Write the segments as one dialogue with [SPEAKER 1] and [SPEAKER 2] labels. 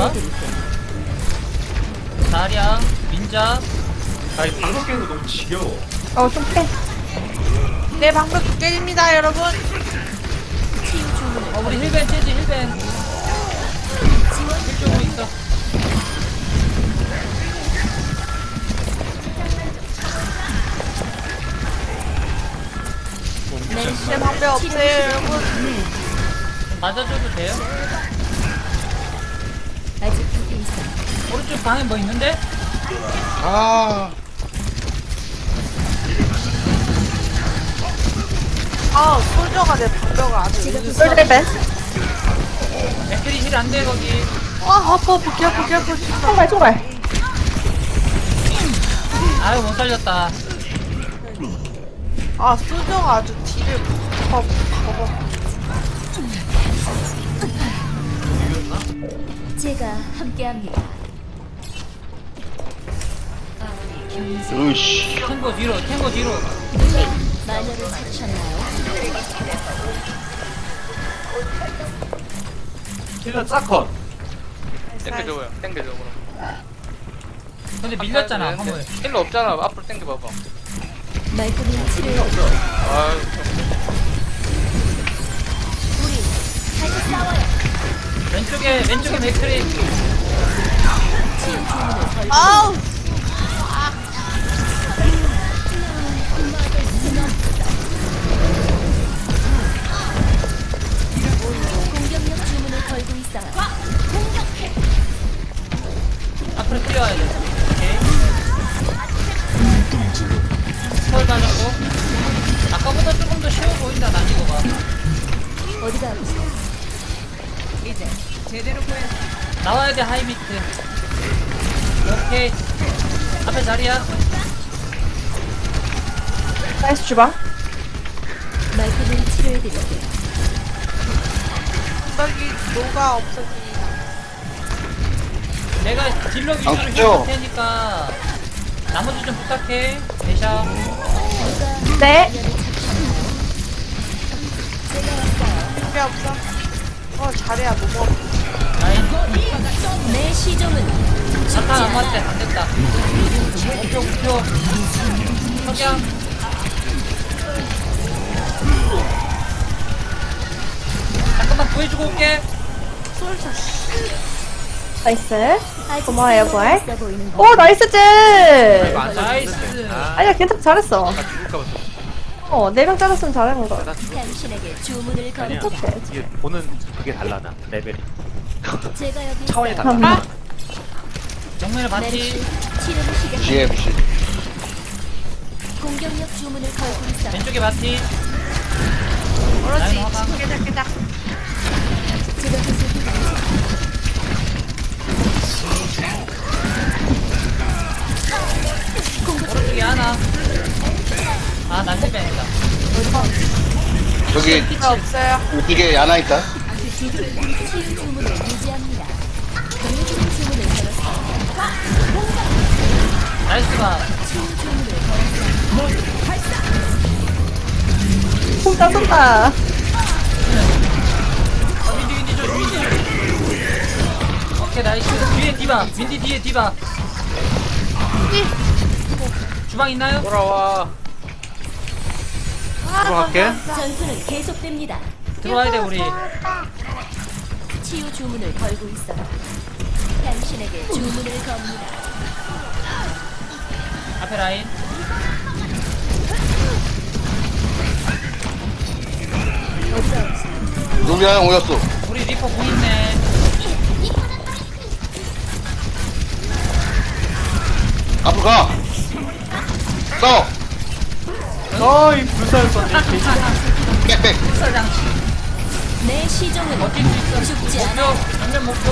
[SPEAKER 1] 치료해드릴게요.
[SPEAKER 2] 다리야 민자
[SPEAKER 3] 아니 방석 깨는 거 너무 지겨워
[SPEAKER 4] 어 좀 빼.
[SPEAKER 5] 내 방벽 깨집니다 여러분
[SPEAKER 2] 어 우리 힐벤 채지 힐벤 힐쪽으로 있어
[SPEAKER 5] 내 방벽 없어요 여러분
[SPEAKER 2] 맞아줘도 돼요? 오른쪽 방에 뭐 있는데?
[SPEAKER 6] 아,
[SPEAKER 5] 아 솔저가 내 방벽을 안해
[SPEAKER 4] 쏠대 뺀.
[SPEAKER 2] 맥크리 힐안 돼 거기
[SPEAKER 5] 아 아파 부기 아파 진짜
[SPEAKER 4] 총발 총발.
[SPEAKER 2] 아유 못 살렸다
[SPEAKER 5] 아 솔저가 아주 딜을 거 거버
[SPEAKER 1] 제가 함께합니다.
[SPEAKER 6] 으이씨.
[SPEAKER 2] 탱고 뒤로 탱고 뒤로
[SPEAKER 1] 마녀를 찾으셨나요?
[SPEAKER 3] 힐러 짝컷
[SPEAKER 7] 땡겨줘요. 땡겨줘 그럼.
[SPEAKER 2] 근데 밀렸잖아 화물
[SPEAKER 7] 힐러 없잖아. 앞으로 땡겨봐봐.
[SPEAKER 1] 말끔히 치료해.
[SPEAKER 7] 아유,
[SPEAKER 1] 우리 다시 싸워요.
[SPEAKER 2] 왼쪽에 왼쪽에 맥크리
[SPEAKER 5] 아우
[SPEAKER 2] 자리야.
[SPEAKER 4] 나이스 주방.
[SPEAKER 1] 말끔히 치료해드릴게요.
[SPEAKER 5] 방벽이 노가 없어지.
[SPEAKER 2] 내가 딜러 위주로
[SPEAKER 6] 아,
[SPEAKER 2] 힐
[SPEAKER 6] 그죠?
[SPEAKER 2] 줄 테니까 나머지 좀 부탁해. 대샤.
[SPEAKER 4] 네.
[SPEAKER 5] 준비 없어? 어 잘해야 너무
[SPEAKER 2] 라인.
[SPEAKER 1] 내 시종은
[SPEAKER 2] 사탄 안 맞대. 안 됐다 목표 목표 석양 잠깐만 구해주고 올게
[SPEAKER 4] 나이스. 고마워요, 부활.
[SPEAKER 1] 거.
[SPEAKER 4] 오 나이스 쟤.
[SPEAKER 2] 나이스
[SPEAKER 4] 아니야 괜찮 잘했어.
[SPEAKER 3] 나 죽을까 봤어
[SPEAKER 4] 어 네명 잘랐으면 잘한 거.
[SPEAKER 1] 당신에게 주문을
[SPEAKER 3] 아니야
[SPEAKER 1] 걸고
[SPEAKER 3] 이게 보는 그게 달라 나 레벨이
[SPEAKER 1] 제가 여기
[SPEAKER 3] 차원이. 달라
[SPEAKER 4] 음.
[SPEAKER 2] 정면에 바티
[SPEAKER 1] 치료를.
[SPEAKER 6] GMC.
[SPEAKER 1] 공격력 주문을 걸고 있어.
[SPEAKER 2] 왼쪽에 바티
[SPEAKER 5] 그렇지
[SPEAKER 2] 라인 화강
[SPEAKER 5] 깨작깨작
[SPEAKER 1] 제가.
[SPEAKER 2] 오른쪽에 하나 아난 실패했다
[SPEAKER 6] 저기,
[SPEAKER 5] 없어요
[SPEAKER 6] 이게 야나 있다.
[SPEAKER 1] 치유 주문을
[SPEAKER 4] 쏜다 쏜다.
[SPEAKER 2] 오케이 나이스 뒤에 디바 윈디 뒤에 디바 주방 있나요?
[SPEAKER 7] 돌아와.
[SPEAKER 3] 들어갈게
[SPEAKER 1] 전투는 계속됩니다.
[SPEAKER 2] 들어와야 돼 우리
[SPEAKER 1] 치유 주문을 걸고 있어요. 당신에게 주문을 겁니다.
[SPEAKER 2] 앞에 라인
[SPEAKER 6] 누리야 형 오였어.
[SPEAKER 2] 우리 리퍼 공 있네
[SPEAKER 6] 앞으로 가. 싸워.
[SPEAKER 3] 어이 불살 뻔네
[SPEAKER 6] 빽빽.
[SPEAKER 2] 불사장치
[SPEAKER 1] 내 시종은
[SPEAKER 2] 버틸 수 있어
[SPEAKER 1] 죽지 않아.
[SPEAKER 2] 목표 정면 목표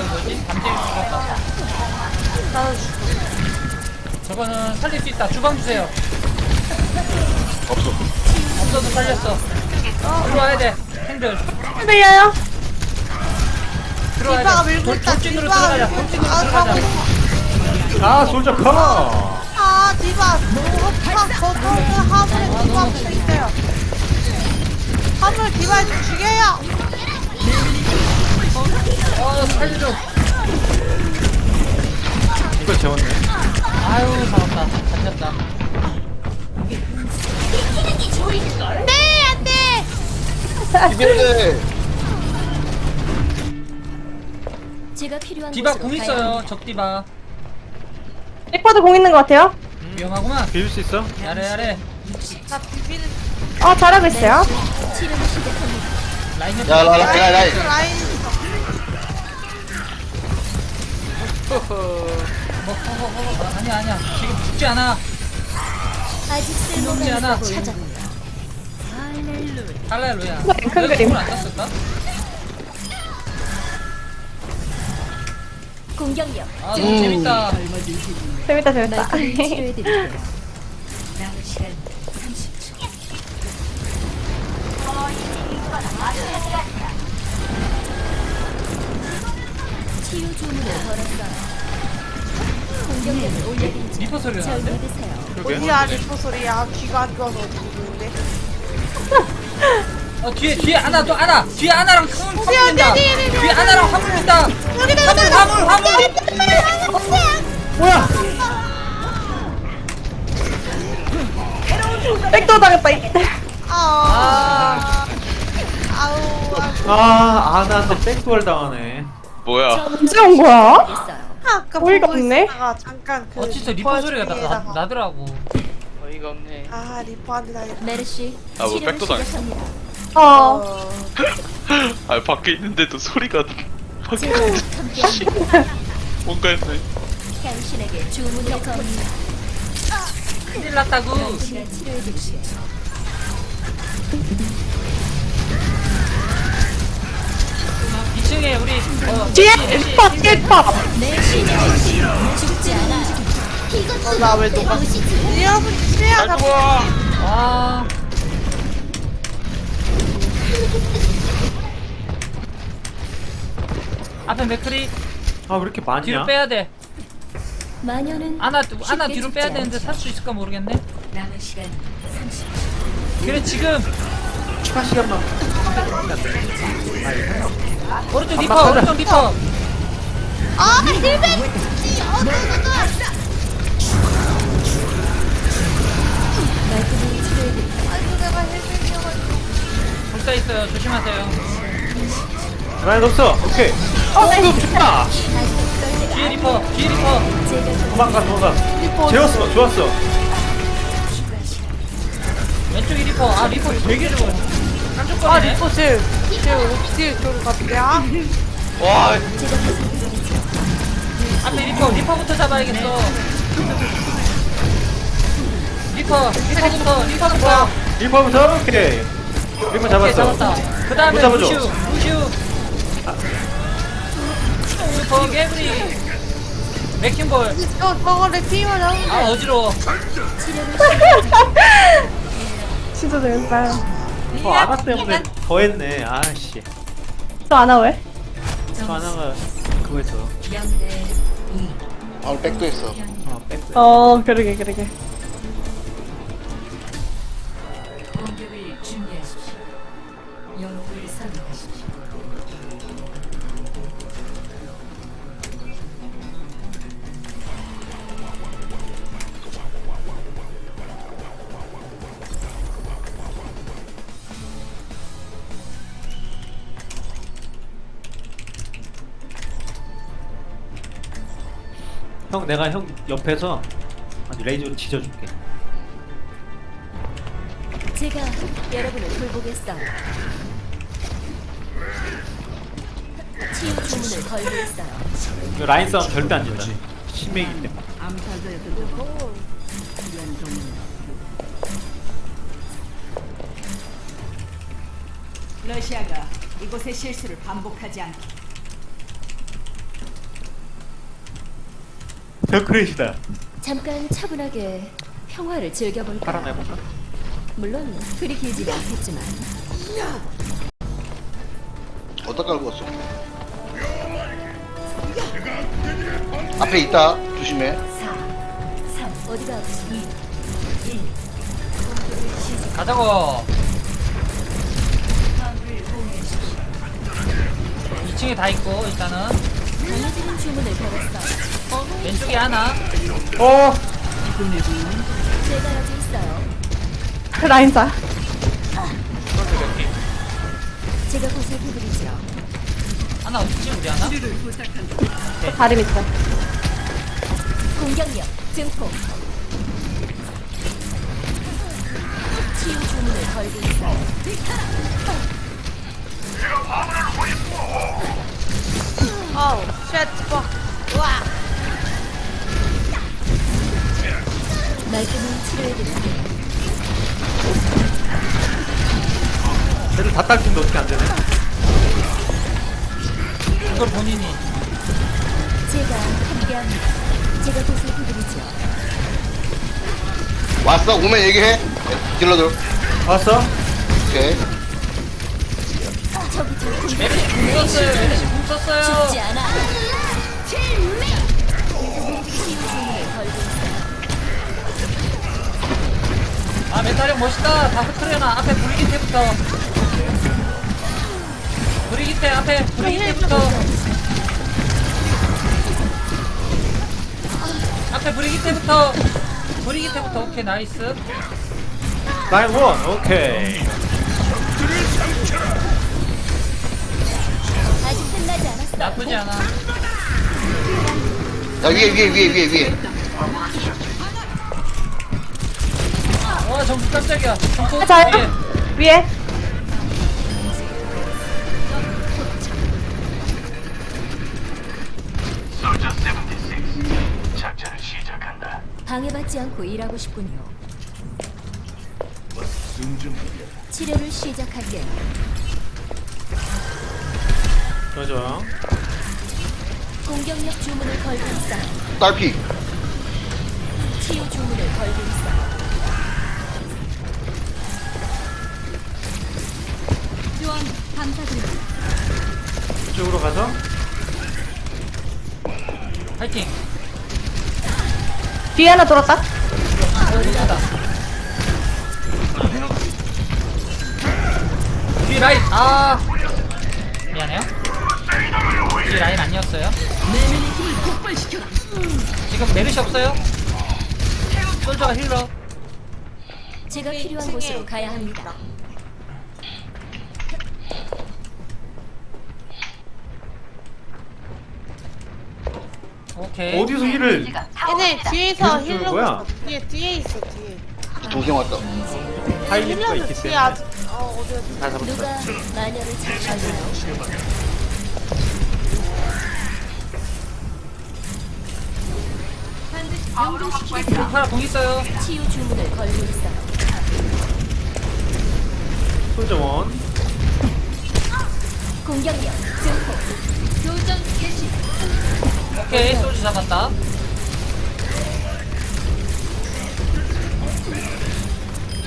[SPEAKER 2] 죽어 그 뭐지? 담쟁이 죽었다
[SPEAKER 5] 나도 죽어
[SPEAKER 2] 저거는 살릴 수 있다. 주방 주세요.
[SPEAKER 6] 없어.
[SPEAKER 2] 없어도 살렸어. 들어와야 돼. 행들.
[SPEAKER 4] 들려요?
[SPEAKER 2] 들어와야 돼.
[SPEAKER 5] 밀고
[SPEAKER 2] 돌-
[SPEAKER 5] 있다.
[SPEAKER 2] 돌진으로
[SPEAKER 5] 디바가
[SPEAKER 2] 들어가자.
[SPEAKER 5] 밀고
[SPEAKER 2] 돌진으로
[SPEAKER 5] 있다 아
[SPEAKER 2] 들어가자.
[SPEAKER 5] 가고 있어
[SPEAKER 3] 아 솔저 커
[SPEAKER 5] 아 디바. 너무 팍 거기에 화물에 디바 붙어있어요. 제발 디바 좀 죽여요.
[SPEAKER 2] 어 살려줘
[SPEAKER 3] 이거 재웠네.
[SPEAKER 2] 아유 살았다 다쳤다
[SPEAKER 5] 네, 안 돼.
[SPEAKER 6] 비빌래.
[SPEAKER 1] 제가 필요한
[SPEAKER 2] 디바
[SPEAKER 1] 곳으로 가야
[SPEAKER 2] 있어요. 적 디바
[SPEAKER 4] 리퍼도 공 있는 것 같아요.
[SPEAKER 2] 위험하구만
[SPEAKER 3] 비빌 수 있어?
[SPEAKER 2] 야래 야래
[SPEAKER 4] 어, 잘하고 있어요.
[SPEAKER 1] 시작합니다.
[SPEAKER 2] 라인
[SPEAKER 6] 야, 라, 라, 라, 라.
[SPEAKER 5] 라인
[SPEAKER 2] 뭐 허허허 아, 아니야 아니야 지금 죽지 않아
[SPEAKER 1] 아직 쓸모가
[SPEAKER 2] 죽지 않아
[SPEAKER 1] 있어 보입니다.
[SPEAKER 2] 할렐루야
[SPEAKER 4] 큰
[SPEAKER 2] 내가
[SPEAKER 4] 그림.
[SPEAKER 2] 공을 안 땄을까?
[SPEAKER 1] 공격력
[SPEAKER 2] 아 너무 재밌다
[SPEAKER 4] 재밌다, 재밌다.
[SPEAKER 1] 말끔히 치료해드릴게요. 치유 주문을 걸었어요. 공격력을 올려드리죠.
[SPEAKER 2] 리퍼 소리가
[SPEAKER 1] 절
[SPEAKER 2] 나는데?
[SPEAKER 1] 믿으세요.
[SPEAKER 3] 그러게.
[SPEAKER 5] 어디야 리포 소리야. 귀가 안 좋아서 있는데.
[SPEAKER 2] 어 뒤에 뒤에 하나 또 하나 뒤에 하나랑 큰 화물 된다
[SPEAKER 5] 뒤에, 뒤에, 뒤에,
[SPEAKER 2] 뒤에 하나랑 화물
[SPEAKER 5] 여기다
[SPEAKER 2] 화물 화물 화물
[SPEAKER 3] 뭐야?
[SPEAKER 4] 백도 당했다. 이.
[SPEAKER 5] 아. 아우. 아우.
[SPEAKER 3] 아, 아나한테 백도얼 당하네.
[SPEAKER 7] 뭐야?
[SPEAKER 4] 언제 온 거야?
[SPEAKER 5] 아,
[SPEAKER 4] 어이가 없네.
[SPEAKER 5] 잠깐 그
[SPEAKER 2] 어째서 리퍼 소리가 나, 나, 나더라고.
[SPEAKER 7] 어이가 없네.
[SPEAKER 5] 아 리퍼한테 당했다
[SPEAKER 1] 메르시
[SPEAKER 7] 아, 뭐 백도 당했어.
[SPEAKER 4] 어.
[SPEAKER 7] 아 밖에 있는데도 소리가 밖에 뭔가 했네.
[SPEAKER 2] 큰일 났다고. 2층에 우리 어,
[SPEAKER 4] 뒤에
[SPEAKER 1] 힙합
[SPEAKER 5] 힙합 나왜 녹아 여러분 잘
[SPEAKER 7] 주세요 죽어. 아
[SPEAKER 2] 앞에 맥크리.
[SPEAKER 3] 아 왜 이렇게
[SPEAKER 2] 뒤로 빼야 돼.
[SPEAKER 1] 마녀는
[SPEAKER 2] 아나 아나 뒤로 빼야 되는데 살수 있을까 모르겠네.
[SPEAKER 1] 남은 시간
[SPEAKER 2] 그래 지금.
[SPEAKER 3] 추가 시간만.
[SPEAKER 2] 아, 이거 오른쪽 리퍼 오른쪽 리퍼
[SPEAKER 5] 아. 아이고 내가 힐백이어가지고.
[SPEAKER 2] 불사 있어요 조심하세요
[SPEAKER 3] 라인 없어. 오케이.
[SPEAKER 4] 어, 네.
[SPEAKER 3] 좋다.
[SPEAKER 2] 뒤에 리퍼 뒤에 리퍼
[SPEAKER 3] 도망가, 도망가. 재웠어, 좋았어.
[SPEAKER 2] 왼쪽이 리퍼 아 리퍼 되게 좋아요
[SPEAKER 5] 아
[SPEAKER 2] 깜짝거리네
[SPEAKER 5] 리퍼 질. 질 어떻게 저를 같은데 아?
[SPEAKER 7] 와
[SPEAKER 2] 앞에 리퍼 리퍼부터 잡아야겠어 리퍼 리퍼부터 리퍼부터
[SPEAKER 3] 리퍼부터, 오케이. 리퍼
[SPEAKER 2] 오케이
[SPEAKER 3] 잡았어.
[SPEAKER 2] 잡았다 그 다음에
[SPEAKER 3] 못 잡아줘.
[SPEAKER 2] 루슈 루슈 리퍼 개브리 맥킹볼
[SPEAKER 5] 저 저거 레피만 잡으면
[SPEAKER 2] 아 어지러워
[SPEAKER 4] 진짜 재밌다.
[SPEAKER 3] 어, 아나 때문에 더 했네. 아씨.
[SPEAKER 4] 또 아나 왜?
[SPEAKER 3] 저 아나가 그거에서.
[SPEAKER 6] 아, 백도 했어.
[SPEAKER 3] 어, 백.
[SPEAKER 4] 어, 그러게, 그러게.
[SPEAKER 3] 형, 내가 형 옆에서 아주 레이저로 지져줄게.
[SPEAKER 1] 제가 여러분을 돌보겠어요. 치유 주문을 걸고 있어요.
[SPEAKER 3] 이거 라인 싸움 절대 안 진다. 신맥이기 때문에.
[SPEAKER 8] 러시아가 이곳의 실수를 반복하지 않게
[SPEAKER 3] 덩크레이시다.
[SPEAKER 1] 잠깐 차분하게 평화를 즐겨볼까요?
[SPEAKER 3] 팔아내볼까?
[SPEAKER 1] 물론 그리 길지는 않겠지만
[SPEAKER 6] 어디다 깔고 왔어? 앞에 있다. 조심해.
[SPEAKER 1] 어디가 아프지?
[SPEAKER 2] 가자고 중에 다 있고 일단은
[SPEAKER 1] 강해지는 주문을 걸었어요.
[SPEAKER 2] 왼쪽에 하나
[SPEAKER 3] 어
[SPEAKER 1] 제가 여기 있어요.
[SPEAKER 4] 그 라인자.
[SPEAKER 1] 제가 보살펴드리죠.
[SPEAKER 2] 하나 어디지 우리 하나?
[SPEAKER 4] 다리 밑에.
[SPEAKER 1] 공격력 증폭. 치유 주문을 걸고 있어요.
[SPEAKER 5] 어우 쉣 와.
[SPEAKER 1] 말끔히 치료해드릴게요.
[SPEAKER 3] 쟤를 다 딸긴데 어떻게 안 되네
[SPEAKER 2] 이걸 본인이
[SPEAKER 1] 제가 함께합니다. 제가 보살펴드리죠.
[SPEAKER 6] 왔어? 오면 얘기해. 딜러들.
[SPEAKER 3] 왔어?
[SPEAKER 6] 오케이.
[SPEAKER 1] 저기 저 공격
[SPEAKER 2] 메르시 궁 썼어요 메르시 궁 썼어요
[SPEAKER 1] 죽지 않아.
[SPEAKER 2] 멋있다. 다 흩트려놔 앞에 브리기테부터. 브리기테 앞에 브리기테부터. 앞에 브리기테부터. 브리기테부터. 오케이 나이스.
[SPEAKER 3] 라인 원. 오케이.
[SPEAKER 1] 아직 끝나지 않았어.
[SPEAKER 2] 나쁘지 않아.
[SPEAKER 6] 야, 위에, 위에, 위에, 위에, 위에.
[SPEAKER 2] 와 점수 깜짝이야 점수
[SPEAKER 4] 아, 자요.
[SPEAKER 2] 위에
[SPEAKER 4] 위에.
[SPEAKER 1] 방해받지 않고 일하고 싶군요. 치료를 시작할게요.
[SPEAKER 3] 좋아
[SPEAKER 1] 공격력 주문을 걸고 있어요.
[SPEAKER 6] 딸피.
[SPEAKER 1] 치유 주문을 걸고 있어 감사드립니다.
[SPEAKER 3] 이쪽으로 가서.
[SPEAKER 2] 파이팅.
[SPEAKER 4] 뒤에 하나 돌았다.
[SPEAKER 2] 뒤 라인. 아. 미안해요. 뒤 라인 아니었어요. 지금 메르시 없어요? 솔저가 힐러.
[SPEAKER 1] 제가 필요한 곳으로 가야 합니다.
[SPEAKER 2] 오케이
[SPEAKER 3] 어디서 힐을
[SPEAKER 5] 얘네 뒤에서
[SPEAKER 3] 계속 주는
[SPEAKER 5] 힐러
[SPEAKER 3] 거야?
[SPEAKER 5] 뒤에 뒤에 있어 뒤에.
[SPEAKER 6] 동생 왔다.
[SPEAKER 3] 하이리프가
[SPEAKER 5] 힐러는
[SPEAKER 3] 있기
[SPEAKER 5] 뒤에
[SPEAKER 3] 때문에
[SPEAKER 5] 아직 어 어디
[SPEAKER 3] 잡았어
[SPEAKER 1] 누가 마녀를 찾았나요? 연구시키겠다.
[SPEAKER 2] 파라 공 있어요
[SPEAKER 1] 치유 주문을 걸고 있어요.
[SPEAKER 3] 솔저 원
[SPEAKER 1] 공격력 증폭. 교정 개시.
[SPEAKER 2] 오케이 솔저 잡았다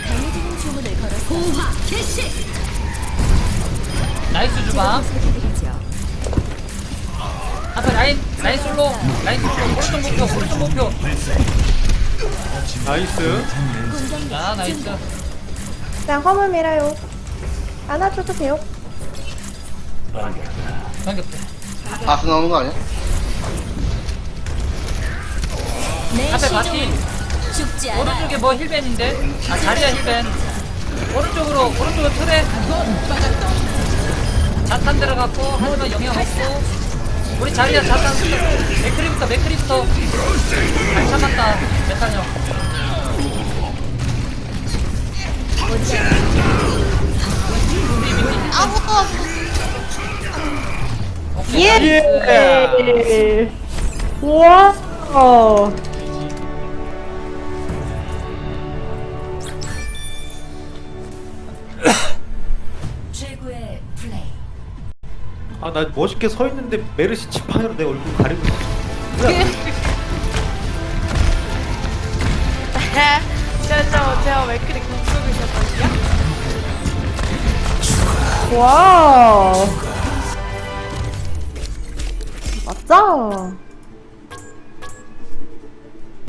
[SPEAKER 1] 강해지는 주문을 걸었어요. 고화 개시.
[SPEAKER 2] 나이스 주방. 앞에 라인 라인 솔로 라인 솔로 오른쪽 목표 오른쪽 목표
[SPEAKER 3] 나이스
[SPEAKER 1] 공격력
[SPEAKER 2] 아 나이스.
[SPEAKER 4] 그냥 화물 밀어요. 안아줘도 돼요.
[SPEAKER 2] 반갑다
[SPEAKER 6] 바스 나오는 거 아니야?
[SPEAKER 2] 앞에 바티
[SPEAKER 1] 죽지 않아.
[SPEAKER 2] 오른쪽에 뭐 힐벤인데? 아 자리야 힐벤. 오른쪽으로 오른쪽으로 틀에. 자탄 들어갔고 하지만 영향 없고. 우리 자리야 자탄. 맥크리부터 맥크리부터. 잘 참았다 메탈 형
[SPEAKER 5] 아무도
[SPEAKER 2] 오케이.
[SPEAKER 4] 예.
[SPEAKER 2] 나이스.
[SPEAKER 4] 우와.
[SPEAKER 3] 아 나 멋있게 서 있는데 메르시 지팡이로 내 얼굴 가리고 있어
[SPEAKER 5] 진짜 제가 왜 그리 공격이 있었거든요?
[SPEAKER 4] 와우. 맞죠?